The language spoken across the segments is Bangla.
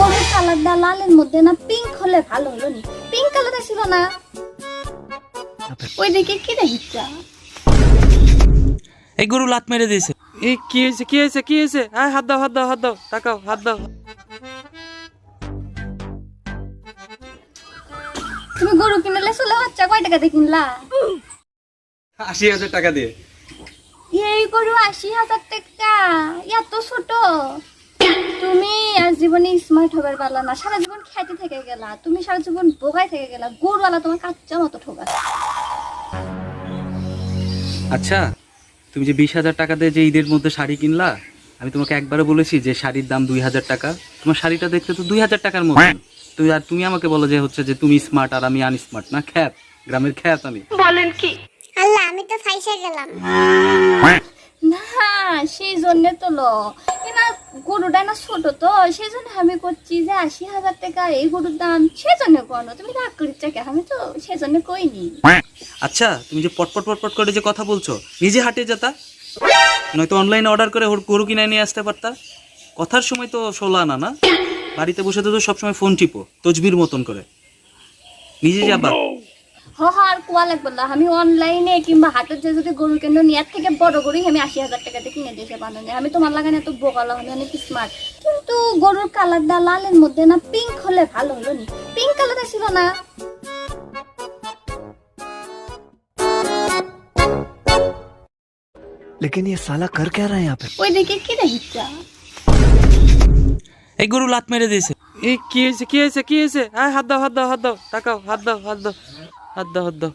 গরুর কালারটা লালের মধ্যে না পিঙ্ক হলে ভালো হলো নি? পিঙ্ক কালারটা ছিল না। ওইদিকে কি দেখিচ্ছা এই গরু লাত মেরে দিয়েছে। এই কি হয়েছে কি হয়েছে কি হয়েছে? হ্যাঁ হাত দাও হাত দাও হাত দাও তাকাও হাত দাও। তুমি গরু কিনলে ষোলো বাচ্চা কয় টাকাতে কিনলা? আশি হাজার টাকা দিয়ে। এই গরু আশি হাজার টাকা এত ছোট। জীবনে স্মার্ট হবার পারলা না। সারা জীবন খ্যাতি থেকে গেলা তুমি সারা জীবন বোগাই থেকে গেলা গরুওয়ালা তোমার কাচ্চা মতো ঠোকা। আচ্ছা তুমি যে বিশ হাজার টাকা দিয়ে যে ঈদের মধ্যে শাড়ি কিনলা আমি তোমাকে একবারও বলেছি যে শাড়ির দাম দুই হাজার টাকা। তোমার শাড়িটা দেখতে তো দুই হাজার টাকার মতো। তুমি আর তুমি আমাকে বলো যে হচ্ছে যে তুমি স্মার্ট আর আমি আনস্মার্ট না খ্যাত? গ্রামের খ্যাত আমি। বলেন কি? আল্লাহ আমি তো ফাইসে গেলাম। না সেই জন্য তো লো। গরুটা না ছোট তো সেই জন্য আমি করছি যে আশি হাজার টাকা এই গরুর দাম সেই জন্য কোনো তুমি রাগ করিচ্ছ কে আমি তো সেই জন্য কইনি আচ্ছা তুমি যে পটপট পটপট করে যে কথা বলছো নিজে হাটে যেতা? নয়তো অনলাইনে অর্ডার করে গরু কিনে নিয়ে আসতে পারতা? কথার সময় তো ষোলো আনা না? বাড়িতে বসে তো সবসময় ফোন টিপো তজবির মতন করে। নিজে যাবা। হ হ আর কোয়া লাগবে না আমি অনলাইনে কিংবা হাটের যে যদি গরু কেন নিয়ার থেকে বড় গরুই আমি আশি হাজার টাকাতে কিনে দিয়েছে বানানে আমি তোমার লাগানে এত বোকালো আমি অনেক স্মার্ট কিন্তু গরুর কালারটা লালের মধ্যে না পিঙ্ক হলে ভালো হলো নি পিঙ্ক কালারটা ছিল না लेकिन ये साला कर क्या रहा है यहाँ पे ওইদিকে কি দেখিচ্ছা এই গরু লাত মেরে দিয়েছে এই কি হয়েছে কি হয়েছে কি হয়েছে হ্যাঁ হাত দাও হাত দাও হাত দাও তাকাও হাত দাও হাত দাও হাত দাও হাত দাও।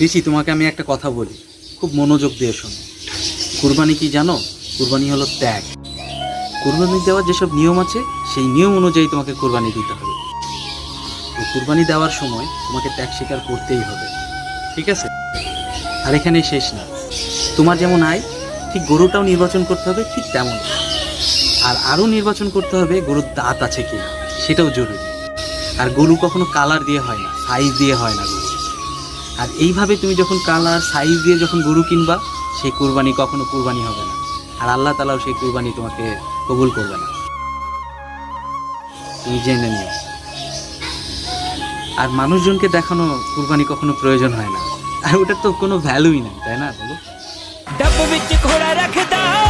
ঋষি, তোমাকে আমি একটা কথা বলি। খুব মনোযোগ দিয়ে শোনো। কুরবানি কি জানো? কুরবানি হলো ত্যাগ। কুরবানি দেওয়ার যেসব নিয়ম আছে, সেই নিয়ম অনুযায়ী তোমাকে কুরবানি দিতে হবে। কুরবানি দেওয়ার সময় তোমাকে ত্যাগ স্বীকার করতেই হবে। ঠিক আছে? আর এখানে শেষ না। তোমার যেমন আয়, ঠিক গরুটাও নির্বাচন করতে হবে ঠিক তেমন আর আরও নির্বাচন করতে হবে গরুর দাঁত আছে কিনা। সেটাও জরুরি। আর গরু কখনো কালার দিয়ে হয় না সাইজ দিয়ে হয় না গরু। আর এইভাবে তুমি যখন কালার সাইজ দিয়ে যখন গরু কিনবা, সেই কোরবানি কখনো কোরবানি হবে না। আর আল্লাহ তালাও সেই কোরবানি তোমাকে কবুল করবে না। তুমি জেনে নিও। আর মানুষজনকে দেখানো কোরবানি কখনো প্রয়োজন হয় না। আর ওটার তো কোনো ভ্যালুই নাই, তাই না বলো? ঘোড়া রাখে দাও।